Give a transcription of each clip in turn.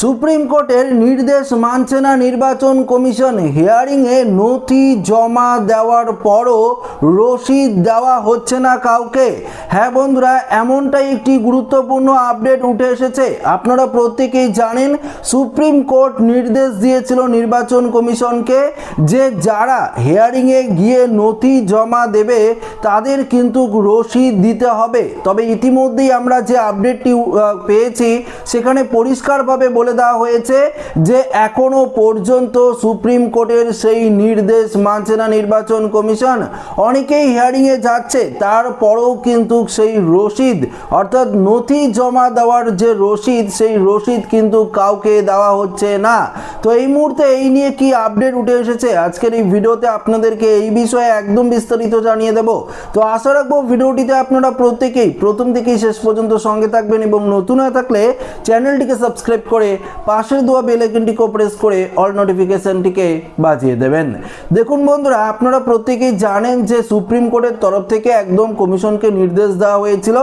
Supreme কোর্টের নির্দেশ মানছে না নির্বাচন কমিশন। হিয়ারিংয়ে নথি জমা দেওয়ার পরও রসিদ দেওয়া হচ্ছে না কাউকে। হ্যাঁ বন্ধুরা, এমনটাই একটি গুরুত্বপূর্ণ আপডেট উঠে এসেছে। আপনারা প্রত্যেকেই জানেন, সুপ্রিম কোর্ট নির্দেশ দিয়েছিল নির্বাচন কমিশনকে যে যারা হিয়ারিংয়ে গিয়ে নথি জমা দেবে, তাদের কিন্তু রসিদ দিতে হবে। তবে ইতিমধ্যেই আমরা যে আপডেটটি পেয়েছি, সেখানে পরিষ্কারভাবে বলে দেওয়া হয়েছে যে এখনও পর্যন্ত সুপ্রিম কোর্টের সেই নির্দেশ মানছে না নির্বাচন কমিশন। অনেকেই হিয়ারিংয়ে যাচ্ছে, তারপরেও কিন্তু সেই রসিদ, অর্থাৎ নথি জমা দেওয়ার যে রসিদ, সেই রসিদ কিন্তু কাউকে দেওয়া হচ্ছে না। তো এই মুহূর্তে এই নিয়ে কি আপডেট উঠে এসেছে? আজকের এই ভিডিওতে আপনাদেরকে এই বিষয়ে একদম বিস্তারিত জানিয়ে দেব। তো আশা রাখব ভিডিওটিতে আপনারা প্রত্যেকেই প্রথম থেকেই শেষ পর্যন্ত সঙ্গে থাকবেন এবং নতুন হয়ে থাকলে চ্যানেলটিকে সাবস্ক্রাইব করে পাশের দেওয়া বেল আইকনটিকেও প্রেস করে অল নোটিফিকেশনটিকে বাজিয়ে দেবেন। দেখুন বন্ধুরা, আপনারা প্রত্যেকেই জানেন যে সুপ্রিম কোর্টের তরফ থেকে একদম কমিশনকে নির্দেশ দেওয়া হয়েছিল।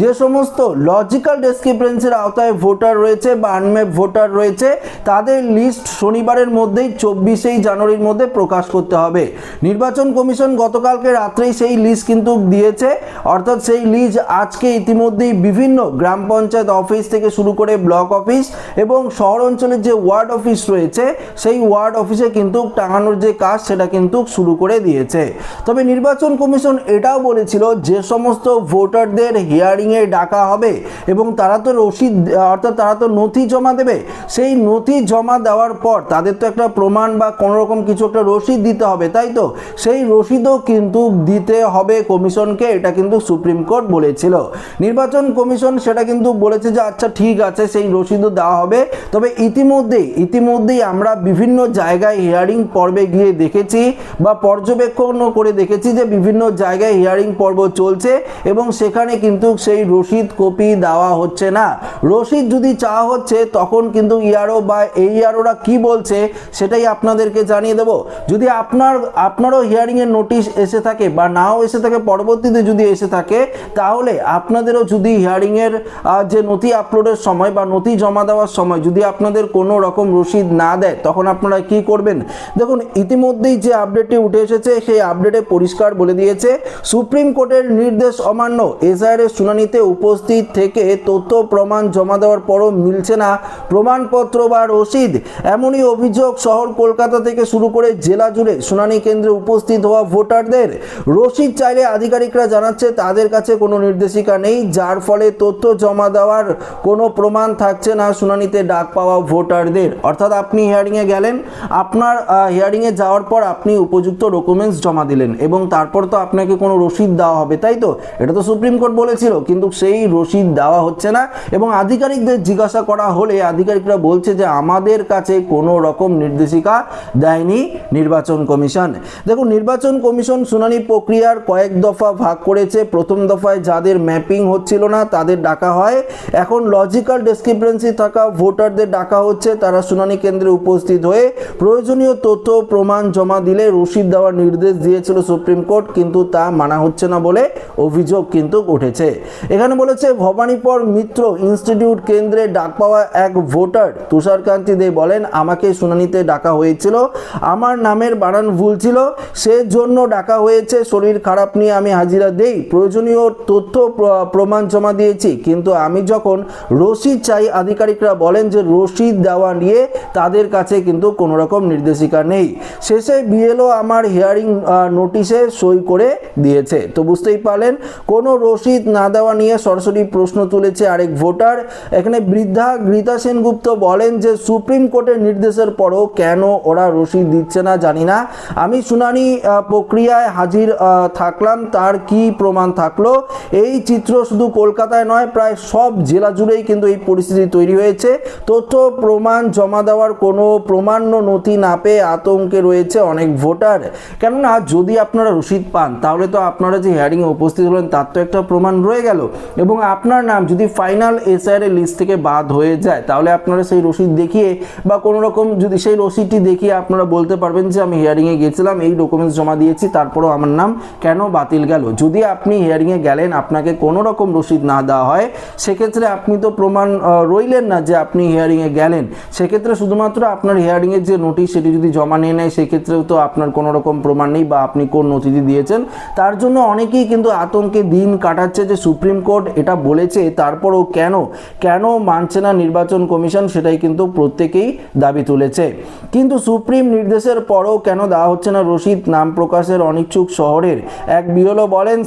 যে সমস্ত লজিক্যাল ডেসক্রিপেন্সির আওতায় ভোটার রয়েছে বা আনম্যাপ ভোটার রয়েছে, তাদের লিস্ট শনিবারের মধ্যেই চব্বিশেই জানুয়ারির মধ্যে প্রকাশ করতে হবে। নির্বাচন কমিশন গতকালকে রাত্রেই সেই লিস্ট কিন্তু দিয়েছে। অর্থাৎ সেই লিস্ট আজকে ইতিমধ্যেই বিভিন্ন গ্রাম পঞ্চায়েত অফিস থেকে শুরু করে ব্লক অফিস এবং শহর অঞ্চলের যে ওয়ার্ড অফিস রয়েছে, সেই ওয়ার্ড অফিসে কিন্তু টাঙানোর যে কাজ, সেটা কিন্তু শুরু করে দিয়েছে। তবে নির্বাচন কমিশন এটাও বলেছিল যে সমস্ত ভোটারদের হিয়ারিংয়ে ডাকা হবে এবং তারা তো রসিদ, অর্থাৎ তারা তো নথি জমা দেবে। সেই নথি জমা দেওয়ার পর তাদের তো একটা প্রমাণ বা কোনো রকম কিছু একটা রসিদ দিতে হবে, তাই তো? সেই রসিদও কিন্তু দিতে হবে কমিশনকে, এটা কিন্তু সুপ্রিম কোর্ট বলেছিল। নির্বাচন কমিশন সেটা কিন্তু বলেছে যে আচ্ছা ঠিক আছে, সেই রসিদও দেওয়া হবে। তবে ইতিমধ্যেই ইতিমধ্যেই আমরা বিভিন্ন জায়গায় হিয়ারিং পর্বে গিয়ে দেখেছি বা পর্যবেক্ষণও করে দেখেছি যে বিভিন্ন জায়গায় হিয়ারিং পর্ব চলছে এবং সেখানে কিন্তু সেই রসিদ কপি দেওয়া হচ্ছে না। রসিদ যদি চাওয়া হচ্ছে, তখন কিন্তু ইয়ারও বা এই ইয়ারোরা কি বলছে সেটাই আপনাদেরকে জানিয়ে দেব। যদি আপনার, আপনারও হিয়ারিংয়ের নোটিশ এসে থাকে বা নাও এসে থাকে, পরবর্তীতে যদি এসে থাকে, তাহলে আপনাদেরও যদি হিয়ারিংয়ের যে নথি আপলোডের সময় বা নথি জমা দেওয়ার সময় যদি আপনাদের কোনো রকম রসিদ না দেয়, তখন আপনারা কি করবেন? দেখুন, ইতিমধ্যেই যে আপডেটটি উঠে এসেছে, সেই আপডেটে পরিষ্কার বলে দিয়েছে, সুপ্রিম কোর্টের নির্দেশ অমান্য এসআইআর এর শুনানিতে উপস্থিত থেকে তথ্য প্রমাণ জমা দেওয়ার পরও মিলছে না প্রমাণপত্র বা রসিদ। এমনই অভিযোগ শহর কলকাতা থেকে শুরু করে জেলা জুড়ে শুনানি কেন্দ্রে উপস্থিত হওয়া ভোটারদের। রসিদ চাইলে আধিকারিকরা জানাচ্ছে, তাদের কাছে কোনো নির্দেশিকা নেই, যার ফলে তথ্য জমা দেওয়ার কোনো প্রমাণ থাকছে না শুনানিতে। ডাক পাওয়া ভোটারদের। অর্থাৎ আপনি হিয়ারিংয়ে গেলেন, আপনার হিয়ারিংয়ে যাওয়ার পর আপনি উপযুক্ত ডকুমেন্টস জমা দিলেন এবং তারপর তো আপনাকে কোনো রসিদ দেওয়া হবে, তাই তো? এটা তো সুপ্রিম কোর্ট বলেছিল, কিন্তু সেই রসিদ দেওয়া হচ্ছে না এবং আধিকারিকদের জিজ্ঞাসা করা হলে আধিকারিকরা বলছে যে আমাদের কাছে কোনো রকম নির্দেশিকা দেয়নি নির্বাচন কমিশন। দেখুন, নির্বাচন কমিশন শুনানি প্রক্রিয়ার কয়েক দফা ভাগ করেছে। প্রথম দফায় যাদের ম্যাপিং হচ্ছিল না, তাদের ডাকা হয়। এখন লজিক্যাল ডেসক্রিপেন্সি থাকা ভোটারদের ডাকা হচ্ছে, তারা শুনানি কেন্দ্রে উপস্থিত হয়ে প্রয়োজনীয় তথ্য প্রমাণ জমা দিলে রসিদ দেওয়ার নির্দেশ দিয়েছিল সুপ্রিম কোর্ট, কিন্তু তা মানা হচ্ছে না বলে অভিযোগ কিন্তু উঠেছে। এখানে বলেছে, ভবানীপুর মিত্র ইনস্টিটিউট কেন্দ্রে ডাক পাওয়া এক ভোটার তুষারকান্তি দে বলেন, আমাকে শুনানিতে ডাকা হয়েছিল। আমার নামের বানান ভুল ছিল। সেজন্য ডাকা হয়েছে। শরীর খারাপ নিয়ে আমি হাজিরা দেই। প্রয়োজনীয় তথ্য প্রমাণ জমা দিয়েছি। কিন্তু আমি যখন রসিদ চাই, আধিকারিকরা বলেন যে রসিদ দেওয়া নিয়ে তাদের কাছে কিন্তু কোনো রকম নির্দেশিকা নেই। শেষে বিএলও আমার হিয়ারিং নোটিশে সই করে দিয়েছে। তো বুঝতেই পারলেন, কোনো রসিদ না দেওয়া নিয়ে সরাসরি প্রশ্ন তুলেছে আরেক ভোটার। এখানে বৃদ্ধা গীতা সেনগুপ্ত বলেন যে সুপ্রিম কোর্টের নির্দেশের পরও কেন ওরা রসিদ দিচ্ছে না জানি না। আমি শুনানি প্রক্রিয়ায় হাজির থাকলাম, তার কি প্রমাণ থাকল? এই চিত্র শুধু কলকাতায় নয়, প্রায় সব জেলা জুড়েই কিন্তু এই পরিস্থিতি তৈরি হয়েছে। তথ্য প্রমাণ জমা দেওয়ার কোনো প্রমাণ্য নথি না পেয়ে আতঙ্কে রয়েছে অনেক ভোটার। কেননা, যদি আপনারা রসিদ পান, তাহলে তো আপনারা যে হিয়ারিংয়ে উপস্থিত হলেন, তার তো একটা প্রমাণ রয়ে গেল। এবং আপনার নাম যদি ফাইনাল এসআইআর লিস্ট থেকে বাদ হয়ে যায়, তাহলে আপনারা সেই রসিদ দেখিয়ে বা কোনো রকম যদি সেই রসিদটি দেখিয়ে আপনারা বলতে পারবেন যে, আমি হিয়ারিংয়ে গেছিলাম, এই ডকুমেন্টস জমা দিয়েছি, তারপরও আমার নাম কেন বাতিল গেল? যদি আপনি হিয়ারিংয়ে গেলেন, আপনাকে কোনো রকম রসিদ না দেওয়া হয়, সেক্ষেত্রে আপনি তো প্রমাণ রইলেন না যে আপনি আপনি হিয়ারিংয়ে গেলেন, সেক্ষেত্রে শুধুমাত্র আপনার হিয়ারিংয়ের যে নোটিশ সেটি যদি জমা নিয়ে নেয়, সেক্ষেত্রেও তো আপনার কোনো রকম প্রমাণ নেই বা আপনি কোন নথিটি দিয়েছেন। তার জন্য অনেকেই কিন্তু আতঙ্কে দিন কাটাচ্ছে যে সুপ্রিম কোর্ট এটা বলেছে, তারপরও কেন? কেন মানছে না নির্বাচন কমিশন সেটাই কিন্তু প্রত্যেকেই দাবি তুলেছে। কিন্তু সুপ্রিম নির্দেশের পরও কেন দেওয়া হচ্ছে না রসিদ নাম প্রকাশের অনিচ্ছুক শহরের এক বিএলও বলেন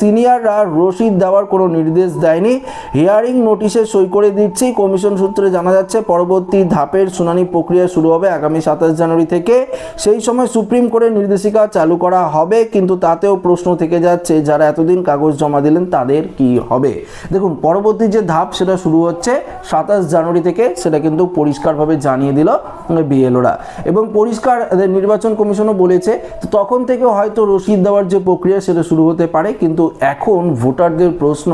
সিনিয়ররা রশিদ দেওয়ার কোনো নির্দেশ দেয়নি। হিয়ারিং নোটিশে সই করে দিচ্ছি, কমিশন সূত্রে জানা যাচ্ছে পরবর্তী ধাপের শুনানি প্রক্রিয়া শুরু হবে আগামী সাতাশ জানুয়ারি থেকে। সেই সময় সুপ্রিম কোর্টের নির্দেশিকা চালু করা হবে, কিন্তু তাতেও প্রশ্ন থেকে যাচ্ছে যারা এতদিন কাগজ জমা দিলেন তাদের কি হবে। দেখুন, পরবর্তী যে ধাপ সেটা শুরু হচ্ছে সাতাশ জানুয়ারি থেকে, সেটা কিন্তু পরিষ্কারভাবে জানিয়ে দিল বিএলওরা। এবং পরিষ্কার নির্বাচন কমিশনও বলেছে, তখন থেকে হয়তো রসিদ দেওয়ার যে প্রক্রিয়া সেটা শুরু হতে পারে, কিন্তু এখন ভোটারদের প্রশ্ন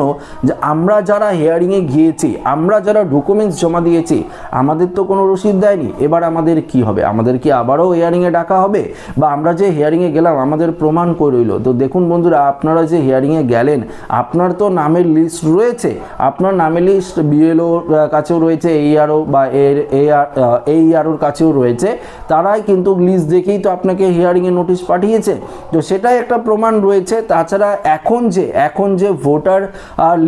যে আমরা যারা হিয়ারিংয়ে গিয়েছি, আমরা যারা ডকুমেন্টস জমা দিয়েছি। আমাদের তো কোনো রসিদ দেয়নি। এবার আমাদের কি হবে? আমাদের কি আবারও হিয়ারিংয়ে ডাকা হবে? বা আমরা যে হিয়ারিংয়ে গেলাম, আমাদের প্রমাণ করে রইল? তো দেখুন বন্ধুরা, আপনারা যে হিয়ারিংয়ে গেলেন, আপনার তো নামের লিস্ট রয়েছে। আপনার নামের লিস্ট বিএলও কাছেও রয়েছে এইআরও বা এর এইআরওর কাছেও রয়েছে। তারাই কিন্তু লিস্ট দেখেই তো আপনাকে হিয়ারিংয়ে নোটিশ পাঠিয়েছে। তো সেটাই একটা প্রমাণ রয়েছে। তাছাড়া এখন যে এখন যে ভোটার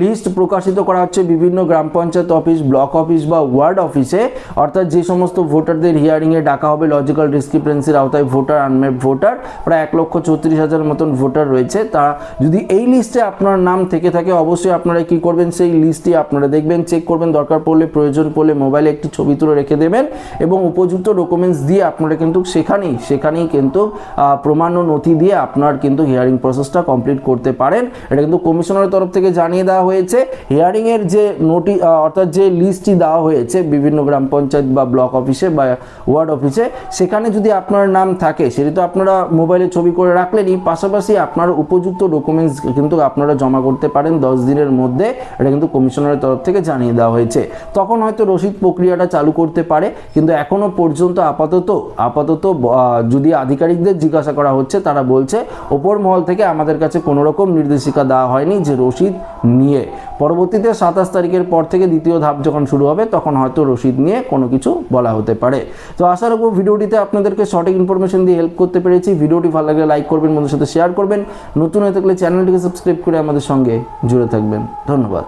লিস্ট প্রকাশিত করা হচ্ছে বিভিন্ন গ্রাম পঞ্চায়েত অফিস ব্লক অফিস বা ওয়ার্ড অফিসে অর্থাৎ যে সমস্ত ভোটারদের হিয়ারিংয়ে ডাকা হবে লজিক্যাল ডিসক্রিপেন্সির আওতায় ভোটার আনমেড ভোটার প্রায় এক লক্ষ চৌত্রিশ হাজার মতন ভোটার রয়েছে। তা যদি এই লিস্টে আপনার নাম থেকে থাকে, অবশ্যই আপনারা কি করবেন? সেই লিস্টটি আপনারা দেখবেন চেক করবেন। দরকার পড়লে, প্রয়োজন পড়লে মোবাইলে একটি ছবি তুলে রেখে দেবেন এবং উপযুক্ত ডকুমেন্টস দিয়ে আপনারা কিন্তু সেখানেই সেখানেই কিন্তু প্রমাণ ও নথি দিয়ে আপনার কিন্তু হিয়ারিং প্রসেসটা কমপ্লিট করতে পারেন। এটা কিন্তু কমিশনারের তরফ থেকে জানিয়ে দেওয়া হয়েছে। হিয়ারিংয়ের যে নোটি অর্থাৎ যে লিস্টটি দেওয়া হয়েছে বিভিন্ন গ্রাম পঞ্চায়েত বা ব্লক অফিসে বা ওয়ার্ড অফিসে। সেখানে যদি আপনার নাম থাকে, সেটি তো আপনারা মোবাইলে ছবি করে রাখলেনই। পাশাপাশি আপনার উপযুক্ত ডকুমেন্টস কিন্তু আপনারা জমা করতে পারেন দশ দিনের মধ্যে। এটা কিন্তু কমিশনারের তরফ থেকে জানিয়ে দেওয়া হয়েছে। তখন হয়তো রসিদ প্রক্রিয়াটা চালু করতে পারে, কিন্তু এখনও পর্যন্ত আপাতত আপাতত যদি আধিকারিকদের জিজ্ঞাসা করা হচ্ছে, তারা বলছে, ওপর মহল থেকে আমাদের কাছে কোনো রকম নির্দেশিকা দেওয়া হয়নি যে রসিদ নিয়ে। পরবর্তীতে সাতাশ তারিখের পর থেকে দ্বিতীয় ধাপ যখন শুরু হবে তখন হয়তো রশিদ নিয়ে কোনো কিছু বলা হতে পারে। তো আশা রাখব ভিডিওটিতে আপনাদেরকে সঠিক ইনফরমেশন দিয়ে হেল্প করতে পেরেছি। ভিডিওটি ভালো লাগলে লাইক করবেন বন্ধুর সাথে শেয়ার করবেন। নতুন হয়ে থাকলে চ্যানেলটিকে সাবস্ক্রাইব করে আমাদের সঙ্গে জুড়ে থাকবেন। ধন্যবাদ।